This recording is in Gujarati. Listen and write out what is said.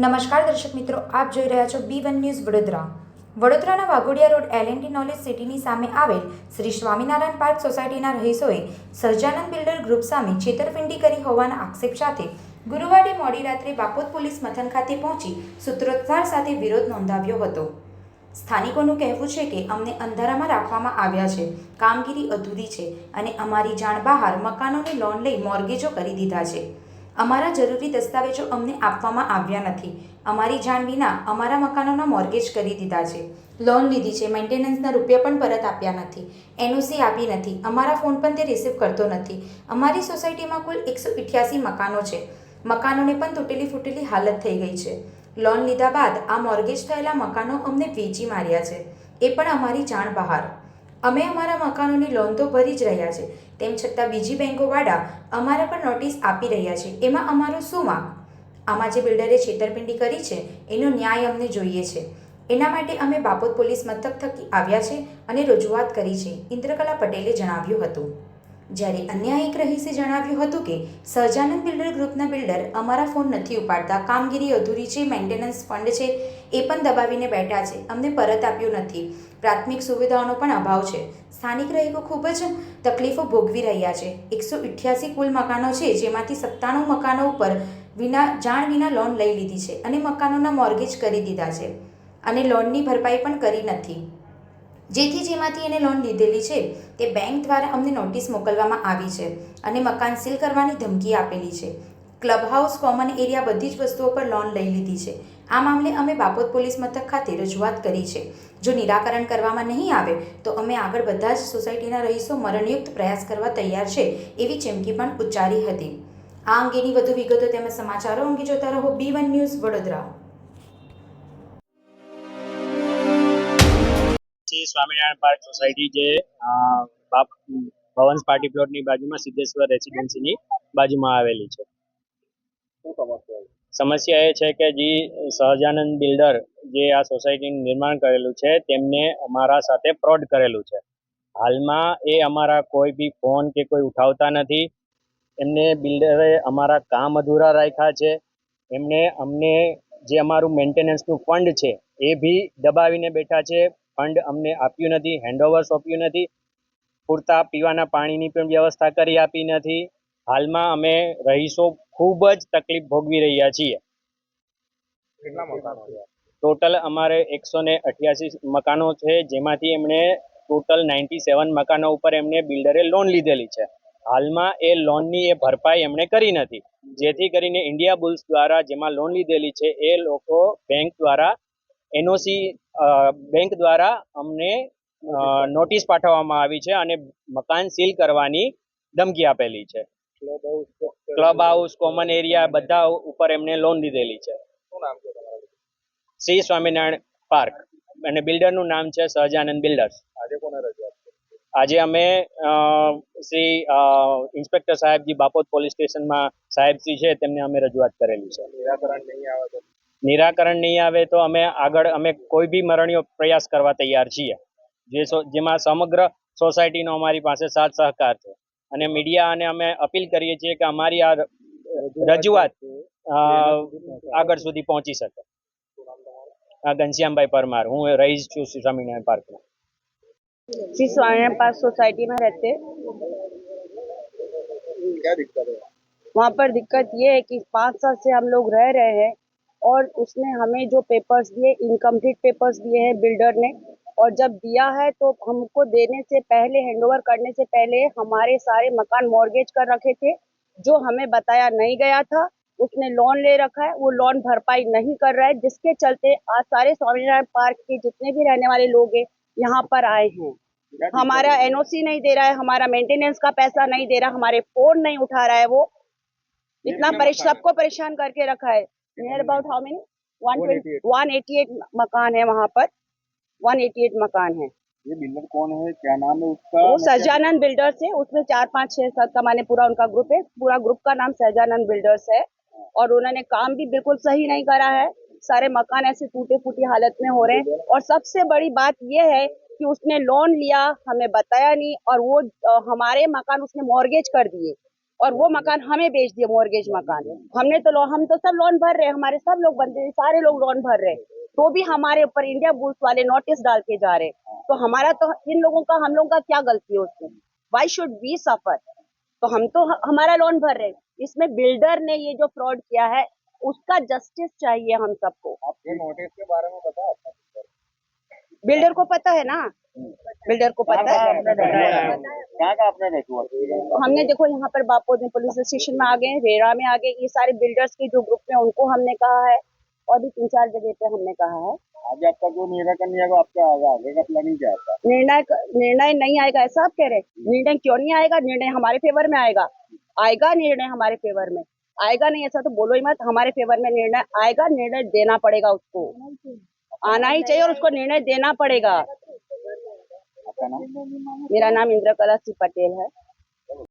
નમસ્કાર દર્શક મિત્રો, આપ જોઈ રહ્યા છો બી વન ન્યૂઝ વડોદરા. વડોદરાના Waghodia road L and knowledge સિટીની સામે આવેલ શ્રી સ્વામિનારાયણ પાર્ક સોસાયટીના રહીશોએ સહજાનંદ બિલ્ડર ગ્રુપ સામે છેતરપિંડી કરી હોવાના આક્ષેપ સાથે ગુરુવારે મોડી રાત્રે બાપોદ પોલીસ મથન ખાતે પહોંચી સૂત્રોચ્ચાર સાથે વિરોધ નોંધાવ્યો હતો. સ્થાનિકોનું કહેવું છે કે અમને અંધારામાં રાખવામાં આવ્યા છે, કામગીરી અધૂરી છે અને અમારી જાણ બહાર મકાનોની લોન લઈ મોર્ગેજો કરી દીધા છે. અમારા જરૂરી દસ્તાવેજો અમને આપવામાં આવ્યા નથી. અમારી જાણ વિના અમારા મકાનોના મોર્ગેજ કરી દીધા છે. લોન લીધી છે, મેન્ટેનન્સના રૂપિયા પણ પરત આપ્યા નથી. એનઓસી આપી નથી. અમારા ફોન પણ તે રિસીવ કરતો નથી. અમારી સોસાયટીમાં કુલ એકસો ઇઠ્યાસી મકાનો છે. મકાનોને પણ તૂટેલી ફૂટેલી હાલત થઈ ગઈ છે. લોન લીધા બાદ આ મોર્ગેજ થયેલા મકાનો અમને વેચી માર્યા છે. એ પણ અમારી જાણ બહાર. અમે અમારા મકાનોની લોન તો ભરી જ રહ્યા છે. તેમ છતાં બીજી બેંકોવાળા અમારા પર નોટિસ આપી રહ્યા છે. એમાં અમારો શું વાંક? આમાં જે બિલ્ડરે છેતરપિંડી કરી છે, એનો ન્યાય અમને જોઈએ છે. એના માટે અમે બાપોદ પોલીસ મથક થકી આવ્યા છે અને રજૂઆત કરી છે, ઇન્દ્રકલા પટેલે જણાવ્યું હતું. જ્યારે અન્ય એક રહીશે જણાવ્યું હતું કે, સહજાનંદ બિલ્ડર ગ્રુપના બિલ્ડર અમારા ફોન નથી ઉપાડતા, કામગીરી અધૂરી છે, મેન્ટેનન્સ ફંડ છે, એ પણ દબાવીને બેઠા છે, અમને પરત આપ્યું નથી. પ્રાથમિક સુવિધાઓનો પણ અભાવ છે. સ્થાનિક રહીકો ખૂબ જ તકલીફો ભોગવી રહ્યા છે. એકસો ઇઠ્યાસી કુલ મકાનો છે, જેમાંથી સત્તાણું મકાનો ઉપર વિના, જાણ વિના લોન લઈ લીધી છે અને મકાનોના મોર્ગેજ કરી દીધા છે. અને લોનની ભરપાઈ પણ કરી નથી. જેથી જેમાંથી એને લોન લીધેલી છે, તે બેંક દ્વારા અમને નોટિસ મોકલવામાં આવી છે અને મકાન સીલ કરવાની ધમકી આપેલી છે. ક્લબ હાઉસ કોમન એરિયા બધી જ વસ્તુઓ પર લોન લઈ લીધી છે. આ મામલે અમે બાપોદ પોલીસ મથક ખાતે રજૂઆત કરી છે. જો નિરાકરણ કરવામાં નહીં આવે, તો અમે આગળ બધા જ સોસાયટીના રહીશો મરણયુક્ત પ્રયાસ કરવા તૈયાર છે એવી ચીમકી પણ ઉચ્ચારી હતી. આ અંગેની વધુ વિગતો તેમજ સમાચારો અંગે જોતા રહો B one news Vadodara. Shri Swaminarayan park society જે ભવન્સ પાર્ટી પ્લોટની બાજુમાં સિદ્ધેશ્વર રેસિડેન્સીની બાજુમાં આવેલી છે. સમસ્યા એ છે કે જે સહજાનંદ બિલ્ડર જે આ સોસાયટીનું નિર્માણ કરેલું છે તેમને અમારા સાથે ફ્રોડ કરેલું છે. હાલમાં એ અમારા કોઈ બી ફોન કે કોઈ ઉઠાવતા નથી. એમને બિલ્ડરે અમારા કામ અધૂરા રાખ્યા છે. એમને અમને જે અમારું મેન્ટેનન્સનું ફંડ છે એ બી દબાવીને બેઠા છે. ફંડ અમને આપ્યું નથી હેન્ડઓવર સોંપ્યું નથી પૂરતા પીવાના પાણીની પણ વ્યવસ્થા કરી આપી નથી. હાલમાં અમે રહીશો ખૂબ જ તકલીફ ભોગવી રહ્યા છીએ. ટોટલ અમારે એકસો ને અઠ્યાસી મકાનો છે જેમાંથી એમણે ટોટલ નાઇન્ટી સેવન મકાનો ઉપર એમને બિલ્ડરે લોન લીધેલી છે. હાલમાં એ લોનની એ ભરપાઈ એમણે કરી નથી. જેથી કરીને ઇન્ડિયા બુલ્સ દ્વારા જેમાં લોન લીધેલી છે એ લોકો બેંક દ્વારા એનઓસી બેંક દ્વારા અમને નોટિસ પાઠવવામાં આવી છે અને મકાન સીલ કરવાની ધમકી આપેલી છે. ક્લબ હાઉસ કોમન એરિયા બધા ઉપર એમને લોન લીધેલી છે. શ્રી સ્વામિનારાયણ પાર્ક. અને બિલ્ડરનું નામ છે સહજાનંદ બિલ્ડર્સ આજે અમે શ્રી ઇન્સ્પેક્ટર સાહેબજી બાપોદ પોલીસ સ્ટેશનમાં સાહેબજી છે તેમને અમે રજૂઆત કરેલી છે. નિરાકરણ નહીં આવે તો? નિરાકરણ નહીં આવે તો અમે આગળ અમે કોઈ બી મરણીયો પ્રયાસ કરવા તૈયાર છીએ જે સો- જેમાં સમગ્ર સોસાયટીનો અમારી પાસે સાથ સહકાર છે અને મીડિયા અને અમે અપીલ કરીએ છીએ કે અમારી આ રજૂઆત અ, આગળ સુધી પહોંચી શકે આ ઘનશ્યામભાઈ પરમાર હું રહીશ છું શ્રી સ્વામિનારાયણ પાર્કમાં श्री स्वामिनारायण पार्क सोसाइटी में रहते हैं। क्या दिक्कत है वहाँ पर दिक्कत ये है कि पाँच साल से हम लोग रह रहे हैं और उसने हमें जो पेपर्स दिए इनकम्प्लीट पेपर्स दिए हैं बिल्डर ने। और जब दिया है तो हमको देने से पहले हैंडओवर करने से पहले हमारे सारे मकान मॉर्गेज कर रखे थे जो हमें बताया नहीं गया था। उसने लोन ले रखा है वो लोन भरपाई नहीं कर रहा है जिसके चलते आज सारे स्वामीनारायण पार्क के जितने भी रहने वाले लोग हैं यहाँ पर आए हैं। हमारा? एनओसी नहीं दे रहा है हमारा मेंटेनेंस का पैसा नहीं दे रहा हमारे फ़ोन नहीं उठा रहा है वो। इतना परेश सबको परेशान करके रखा है। Near about how many one 188 one eighty eight मकान है वहाँ पर। वन एटी एट मकान है। ये बिल्डर कौन है? क्या नाम है उसका? वो सहजानंद बिल्डर्स है। उसमें चार पाँच छह सात का माने पूरा उनका ग्रुप है। पूरा ग्रुप का नाम सहजानंद बिल्डर्स है। और उन्होंने काम भी बिल्कुल सही नहीं करा है। सारे मकान ऐसे टूटे फूटी हालत में हो रहे हैं। और सबसे बड़ी बात यह है कि उसने लोन लिया हमें बताया नहीं। और वो हमारे मकान उसने मॉर्गेज कर दिए। और वो मकान हमें बेच दिए मॉर्गेज मकान। हमने तो लो- हम तो सब लोन भर रहे हमारे सब लोग बंदे सारे लोग लोन भर रहे हैं। तो भी हमारे ऊपर इंडिया बुल्स वाले नोटिस डालते जा रहे तो हमारा तो इन लोगों का हम लोगों का क्या गलती है उसमें? वाई शुड वी सफ़र तो हम तो हमारा लोन भर रहे इसमें बिल्डर ने ये जो फ्रॉड किया है उसका जस्टिस चाहिए हम सबको। नोटिस के बारे में बता बिल्डर को पता है ना? बिल्डर को पता है। कहाँ का आपने रजूआत की? हमने देखो यहाँ पर बापोद में पुलिस स्टेशन में आ गए रेरा में आ गए ये सारे बिल्डर्स के जो ग्रुप में उनको हमने कहा है और भी तीन चार जगह पे हमने कहा है। आज आपका जो निराकरण नहीं आएगा आपका आगे आगे का प्लानिंग क्या था निर्णय निर्णय नहीं आएगा ऐसा आप कह रहे हैं? निर्णय क्यों नहीं आएगा? निर्णय हमारे फेवर में आएगा। आएगा निर्णय हमारे फेवर में। आएगा नहीं ऐसा तो बोलो ही मत हमारे फेवर में निर्णय आएगा निर्णय देना पड़ेगा उसको। आना ही चाहिए और उसको निर्णय देना पड़ेगा। आपका मेरा नाम इंद्रकला सिंह पटेल है